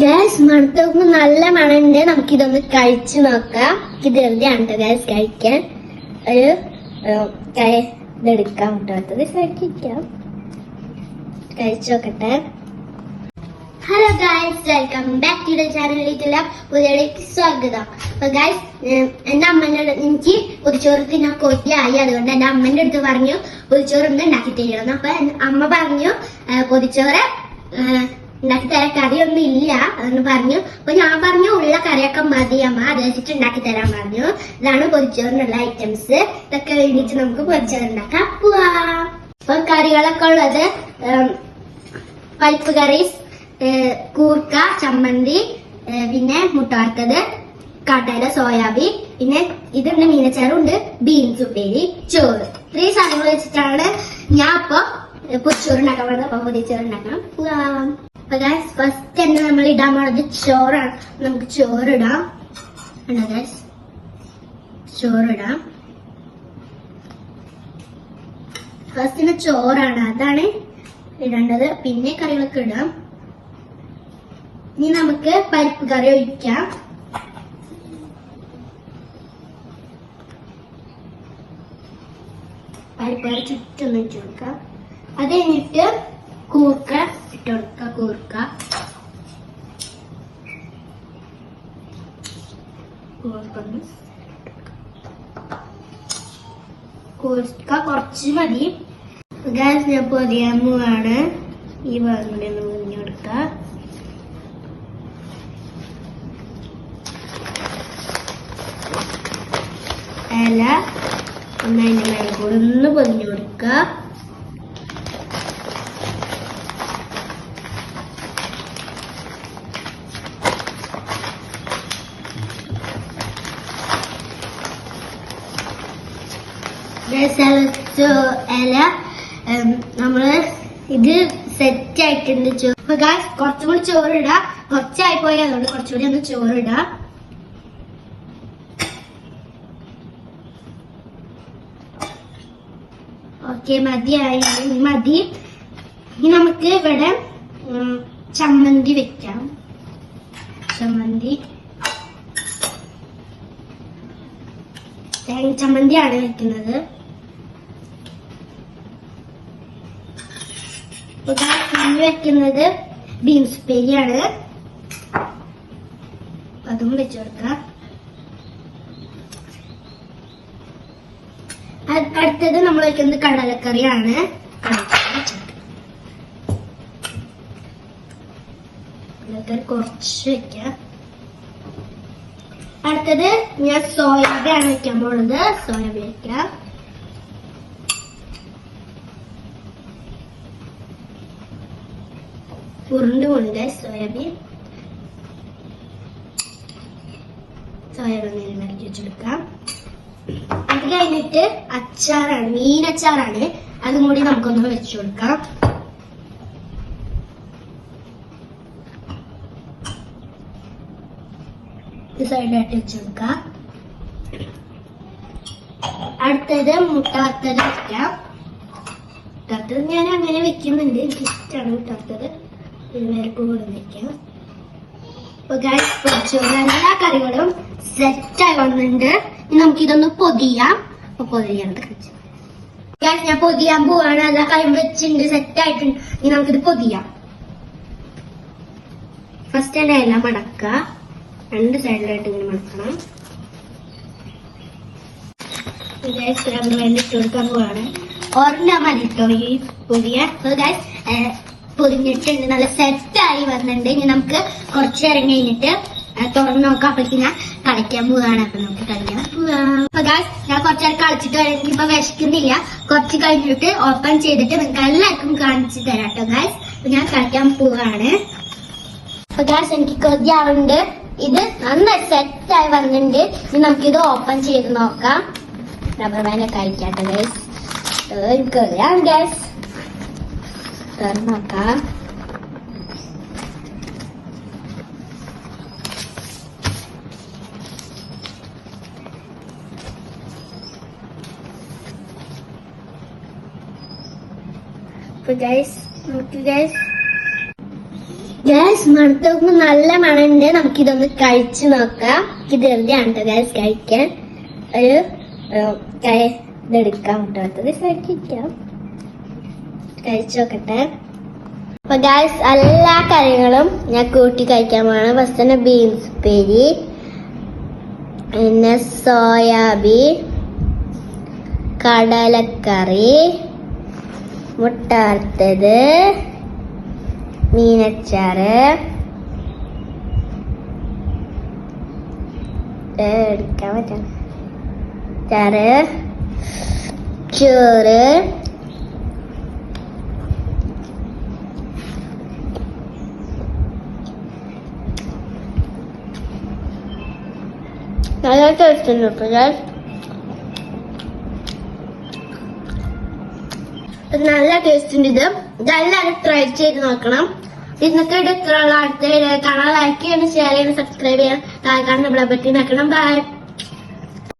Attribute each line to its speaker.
Speaker 1: Gas മണത്തോക്ക് നല്ല മണമുണ്ട് നമുക്കിതൊന്ന് കഴിച്ചു നോക്കാം. ഇത് വെറുതെയാണ് ഗ്യാസ് കഴിക്കാൻ ഒരു ഇതെടുക്കാം കേട്ടോ. അത് കഴിക്കാം കഴിച്ചു നോക്കട്ടെ. Hello guys welcome back to the ചാനലിലേക്കുള്ള സ്വാഗതം. അപ്പൊ ഗായ്സ് എന്റെ അമ്മന്റെ എനിക്ക് പൊതിച്ചോറ് തിന്നാൻ കൊതിയായി. അതുകൊണ്ട് എന്റെ അമ്മന്റെ അടുത്ത് പറഞ്ഞു പൊതിച്ചോറ് ഒന്ന് ഉണ്ടാക്കി തരുമെന്ന്. അപ്പൊ അമ്മ പറഞ്ഞു പൊതിച്ചോറ് ഉണ്ടാക്കി തരാൻ കറിയൊന്നും ഇല്ല എന്ന് പറഞ്ഞു. അപ്പൊ ഞാൻ പറഞ്ഞു ഉള്ള കറിയൊക്കെ മതി. അമ്മ അത് വെച്ചിട്ട് ഉണ്ടാക്കി തരാൻ പറഞ്ഞു. ഇതാണ് പൊരിച്ചോറിനുള്ള ഐറ്റംസ് ഇതൊക്കെ കഴിഞ്ഞിട്ട് നമുക്ക് പൊതിച്ചോറ് ഉണ്ടാക്കാം പോവാ. അപ്പൊ കറികളൊക്കെ ഉള്ളത് പൈപ്പ് കറി കൂർക്ക ചമ്മന്തി പിന്നെ മുട്ട വറുത്തത് കടല സോയാബീൻ പിന്നെ ഇതുണ്ട് മീനച്ചാറുണ്ട് ബീൻസ് ഉപ്പേരി ചോറ്. ഇത്രയും സാധനങ്ങൾ വെച്ചിട്ടാണ് ഞാൻ ഇപ്പൊ പൊരിച്ചോറുണ്ടാക്കാൻ പോകുന്നത്. അപ്പൊ പൊതിച്ചോറ് ഉണ്ടാക്കണം പോവാം. അപ്പൊ ഗൈസ് ഫസ്റ്റ് തന്നെ നമ്മൾ ഇടാൻ പോണത് ചോറാണ്. നമുക്ക് ചോറിടാം. ഉണ്ടോ ഗൈസ് ചോറിടാം. ഫസ്റ്റിന് ചോറാണ്. അതാണ് ഇടേണ്ടത്. പിന്നെ കറികളൊക്കെ ഇടാം. ഇനി നമുക്ക് പരിപ്പ് കറി ഒഴിക്കാം. പരിപ്പ് കറി ചുറ്റും വെച്ച് കൊടുക്കാം. അത് കഴിഞ്ഞിട്ട് കൂർക്ക ഇട്ടുകൊടുക്ക കൂർക്ക. കൂർക്ക കുറച്ച് മതി. ഗ്യാസ് ഞാൻ പൊതിയാൻ പോവാണ് ഈ ഭാഗം കൂടി ഒന്ന് മുറിഞ്ഞു കൊടുക്ക. ഇല. ഒന്ന് അതിന്റെ മേലെ കൂടെ ഒന്ന് പൊതിഞ്ഞു കൊടുക്കുക ഇല ഉം, നമ്മൾ ഇത് സെറ്റ് ആയിട്ടുണ്ട് ചോറ് ഗാസ് കുറച്ചും കൂടി ചോറിടാം. കുറച്ചായി പോയി അതുകൊണ്ട് കുറച്ചുകൂടി ഒന്ന് ചോറിടാം. ഓക്കെ മതിയായി. മതി. ഇനി നമുക്ക് ഇവിടെ ചമ്മന്തി വെക്കാം. ചമ്മന്തി. തേങ്ങ ചമ്മന്തിയാണ് വെക്കുന്നത് ഇപ്പൊ ദാ ഇനി വെക്കുന്നത് ബീൻസ് ഉപ്പേരിയാണ്. അതും വെച്ചു കൊടുക്കാം. അടുത്തത് നമ്മൾ വെക്കുന്നത് കടലക്കറിയാണ്. കടലക്കറി കുറച്ച് വെക്കാം. അടുത്തത് ഞാൻ സോയാബീൻ ആണ് വെക്കാൻ പോകുന്നത് സോയാബീൻ വെക്കാം. ഉരുണ്ടുകൊണ്ട് സോയാബീൻ സോയാബീൻ ഇങ്ങനെ വെച്ചെടുക്കാം. അത് കഴിഞ്ഞിട്ട് അച്ചാറാണ് മീൻ അച്ചാറാണ്. അതും കൂടി നമുക്കൊന്ന് വെച്ചു കൊടുക്കാം. സൈഡിലായിട്ട് വെച്ച് കൊടുക്കാം. അടുത്തത് മുട്ടാത്തത് വെക്കാം. മുട്ടാത്തത് ഞാൻ അങ്ങനെ വെക്കുന്നുണ്ട്. എനിക്ക് ഇഷ്ടമാണ് മുട്ടത്തത്. പിള്ളേർക്ക് കൂടെ വെക്കാം അപ്പൊ ഗൈസ് പൊരിച്ചോറ് എല്ലാ കറികളും സെറ്റായി വന്നിട്ടുണ്ട്. ഇനി നമുക്കിതൊന്ന് പൊതിയാം. പൊതിയാണ് ഞാൻ പൊതിയാൻ പോവാണ്. എല്ലാ കറിയും വെച്ചിട്ടുണ്ട് സെറ്റ് ആയിട്ടുണ്ട്. ഇനി നമുക്കിത് പൊതിയാം. ഫസ്റ്റ് തന്നെ എല്ലാം മടക്കുക. രണ്ട് സൈഡിലായിട്ട് ഇങ്ങനെ മടക്കണം. ഗൈസ് അത് വേണ്ടി ഇട്ട് കൊടുക്കാൻ പോവാണ്. ഒരെണ്ണം മതി കേട്ടോ ഈ പൊതിയ ഗൈസ് പൊതിഞ്ഞിട്ടുണ്ട് നല്ല സെറ്റായി വന്നിട്ടുണ്ട്. ഇനി നമുക്ക് കുറച്ച് നേരം കഴിഞ്ഞിട്ട് തുറന്ന് നോക്കാം. അപ്പോഴേക്ക് ഞാൻ കളിക്കാൻ പോവാണ്. അപ്പൊ നമുക്ക് കളിക്കാൻ പോവാം അപ്പൊ ഞാൻ കുറച്ച് നേരം കളിച്ചിട്ട് വരാം. ഇപ്പൊ വിശക്കുന്നില്ല. കുറച്ച് കഴിഞ്ഞിട്ട് ഓപ്പൺ ചെയ്തിട്ട് നിങ്ങൾക്ക് എല്ലാവർക്കും കാണിച്ചു തരാം കേട്ടോ ഗാസ് അപ്പൊ ഞാൻ കളിക്കാൻ പോവാണ്. അപ്പൊ ഗാസ് എനിക്ക് കൊതിയാവുന്നുണ്ട് ഇത് നന്നായി സെറ്റായി വന്നിട്ടുണ്ട്. ഇനി നമുക്കിത് ഓപ്പൺ ചെയ്ത് നോക്കാം. റബ്ബർ ബാൻഡ് കഴിക്കാട്ടെ ഗൈസ് എനിക്കറിയാം ഗൈസ് അപ്പൊ ഗൈസ് നമുക്ക് ഗൈസ് ഗ്യാസ് മണത്തൊക്കെ നല്ല മണമുണ്ട് നമുക്കിതൊന്ന് കഴിച്ചു നോക്കാം. ഇത് വെറുതെയാണ് കേട്ടോ ഗ്യാസ് കഴിക്കാൻ. ഒരു ഇതെടുക്കാം കേട്ടോ കഴിക്കാം. കഴിച്ചു നോക്കട്ടെ അപ്പൊ ഗായ്സ് എല്ലാ കറികളും ഞാൻ കൂട്ടി കഴിക്കാൻ പോകണം ഫസ്റ്റ് തന്നെ ബീൻസ് പെരി പിന്നെ സോയാബീൻ കടലക്കറി മുട്ട വറുത്തത് മീനച്ചാറ് എടുക്കാൻ പറ്റണം ചോറ് നല്ല ടേസ്റ്റ് ഉണ്ട് കേട്ടോ guys. നല്ല ടേസ്റ്റ് ഉണ്ട് ഇത് ഇതെല്ലാവരും ട്രൈ ചെയ്ത് നോക്കണം ഇന്നത്തെ വീഡിയോ ഇത്രയുള്ള അടുത്ത വീഡിയോ കാണാൻ ലൈക്ക് ചെയ്യണം ഷെയർ ചെയ്യണം സബ്സ്ക്രൈബ് ചെയ്യണം താഴെ കാണുന്ന നമ്മളെ പറ്റി നോക്കണം ബൈ